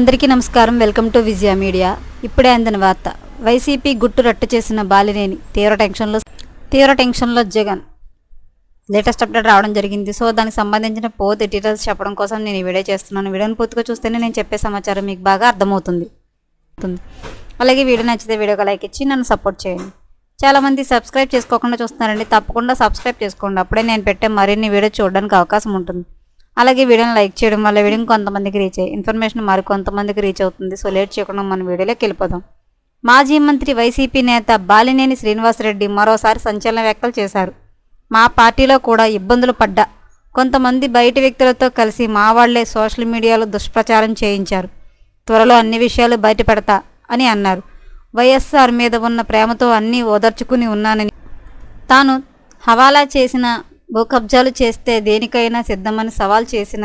అందరికీ నమస్కారం. Welcome to Vijaya media. ఇప్పుడే అందిన వార్త. వైసీపీ గుట్టు రట్టు చేసిన బాలినేని తీవ్ర టెన్షన్లో తీవ్ర టెన్షన్లో జగన్. లేటెస్ట్ అప్డేట్ రావడం జరిగింది. సో దానికి సంబంధించిన పోతే డీటెయిల్స్ చెప్పడం కోసం నేను ఈ వీడియో చేస్తున్నాను. వీడియోని పూర్తిగా చూస్తేనే నేను చెప్పే సమాచారం మీకు బాగా అర్థమవుతుంది. అలాగే వీడియో నచ్చితే వీడియోకి లైక్ ఇచ్చి నన్ను సపోర్ట్ చేయండి. చాలామంది సబ్స్క్రైబ్ చేసుకోకుండా చూస్తున్నారండి. తప్పకుండా సబ్స్క్రైబ్ చేసుకోండి. అప్పుడే నేను పెట్టే మరిన్ని వీడియో చూడడానికి అవకాశం ఉంటుంది. అలాగే వీడియోని లైక్ చేయడం వల్ల వీడియో కొంతమందికి రీచ్ అయ్యి ఇన్ఫర్మేషన్ మరి కొంతమందికి రీచ్ అవుతుంది. సో లేట్ చేయకుండా మన వీడియోలోకి వెళ్ళిపోదాం. మాజీ మంత్రి వైసీపీ నేత బాలినేని శ్రీనివాసరెడ్డి మరోసారి సంచలన వ్యాఖ్యలు చేశారు. మా పార్టీలో కూడా ఇబ్బందులు పడ్డా. కొంతమంది బయట వ్యక్తులతో కలిసి మా వాళ్ళే సోషల్ మీడియాలో దుష్ప్రచారం చేయించారు. త్వరలో అన్ని విషయాలు బయట పెడతా అని అన్నారు. వైఎస్ఆర్ మీద ఉన్న ప్రేమతో అన్నీ ఓదర్చుకుని ఉన్నానని. తాను హవాలా చేసిన భూ కబ్జాలు చేస్తే దేనికైనా సిద్ధమని సవాల్ చేసిన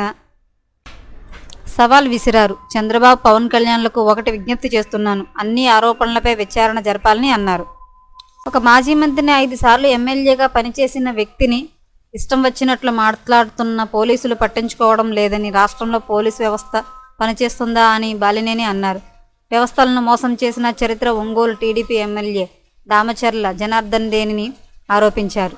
సవాల్ విసిరారు. చంద్రబాబు పవన్ కళ్యాణ్లకు ఒకటి విజ్ఞప్తి చేస్తున్నాను. అన్ని ఆరోపణలపై విచారణ జరపాలని అన్నారు. ఒక మాజీ మంత్రిని ఐదు సార్లు ఎమ్మెల్యేగా పనిచేసిన వ్యక్తిని ఇష్టం వచ్చినట్లు మాట్లాడుతున్న పోలీసులు పట్టించుకోవడం లేదని రాష్ట్రంలో పోలీసు వ్యవస్థ పనిచేస్తుందా అని బాలినేని అన్నారు. వ్యవస్థలను మోసం చేసిన చరిత్ర ఒంగోలు టీడీపీ ఎమ్మెల్యే దామచర్ల జనార్దన్ దేనిని ఆరోపించారు.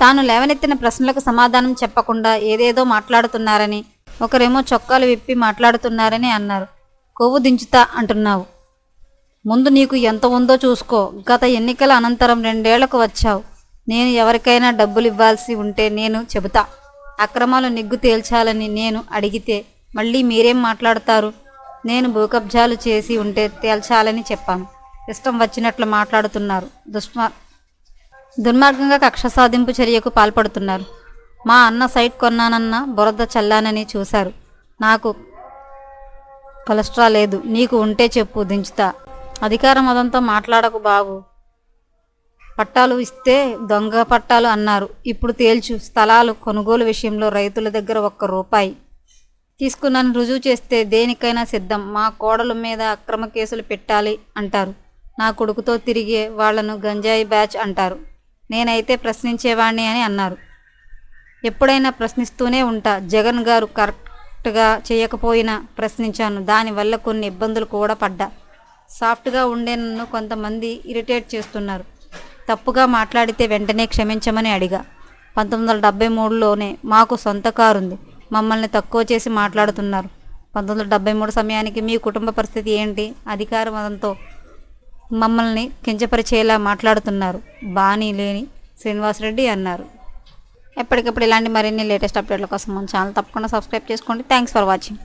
తాను లేవనెత్తిన ప్రశ్నలకు సమాధానం చెప్పకుండా ఏదేదో మాట్లాడుతున్నారని ఒకరేమో చొక్కాలు విప్పి మాట్లాడుతున్నారని అన్నారు. కొవ్వు దించుతా అంటున్నావు. ముందు నీకు ఎంత ఉందో చూసుకో. గత ఎన్నికల అనంతరం రెండేళ్ళకు వచ్చావు. నేను ఎవరికైనా డబ్బులు ఇవ్వాల్సి ఉంటే నేను చెబుతా. అక్రమాలు నిగ్గు తేల్చాలని నేను అడిగితే మళ్ళీ మీరేం మాట్లాడతారు? నేను భూకబ్జాలు చేసి ఉంటే తేల్చాలని చెప్పాను. ఇష్టం వచ్చినట్లు మాట్లాడుతున్నారు. దుష్మ దుర్మార్గంగా కక్ష సాధింపు చర్యకు పాల్పడుతున్నారు. మా అన్న సైట్ కొన్నానన్న బురద చల్లానని చూశారు. నాకు కొలెస్ట్రా లేదు. నీకు ఉంటే చెప్పు దించుతా. అధికార మదంతో మాట్లాడకు బాబు. పట్టాలు ఇస్తే దొంగ పట్టాలు అన్నారు. ఇప్పుడు తేల్చు. స్థలాలు కొనుగోలు విషయంలో రైతుల దగ్గర ఒక్క రూపాయి. తీసుకున్నాను రుజువు చేస్తే దేనికైనా సిద్ధం. మా కోడల మీద అక్రమ కేసులు పెట్టాలి అంటారు. నా కొడుకుతో తిరిగే వాళ్ళను గంజాయి బ్యాచ్ అంటారు. నేనైతే ప్రశ్నించేవాణ్ణి అని అన్నారు. ఎప్పుడైనా ప్రశ్నిస్తూనే ఉంటా. జగన్ గారు కరెక్ట్గా చేయకపోయినా ప్రశ్నించాను. దానివల్ల కొన్ని ఇబ్బందులు కూడా పడ్డా. సాఫ్ట్గా ఉండే నన్ను కొంతమంది ఇరిటేట్ చేస్తున్నారు. తప్పుగా మాట్లాడితే వెంటనే క్షమించమని అడిగా. పంతొమ్మిది వందల డెబ్బై మూడులోనే మాకు సొంత కారు ఉంది మమ్మల్ని తక్కువ చేసి మాట్లాడుతున్నారు. పంతొమ్మిది వందల డెబ్బై మూడు సమయానికి మీ కుటుంబ పరిస్థితి ఏంటి? అధికార మతంతో మమ్మల్ని కించపరిచేలా మాట్లాడుతున్నారు. బానీ లేని శ్రీనివాసరెడ్డి అన్నారు. ఎప్పటికప్పుడు ఇలాంటి మరిన్ని లేటెస్ట్ అప్డేట్ల కోసం మన ఛానల్ తప్పకుండా సబ్స్క్రైబ్ చేసుకోండి. Thanks for watching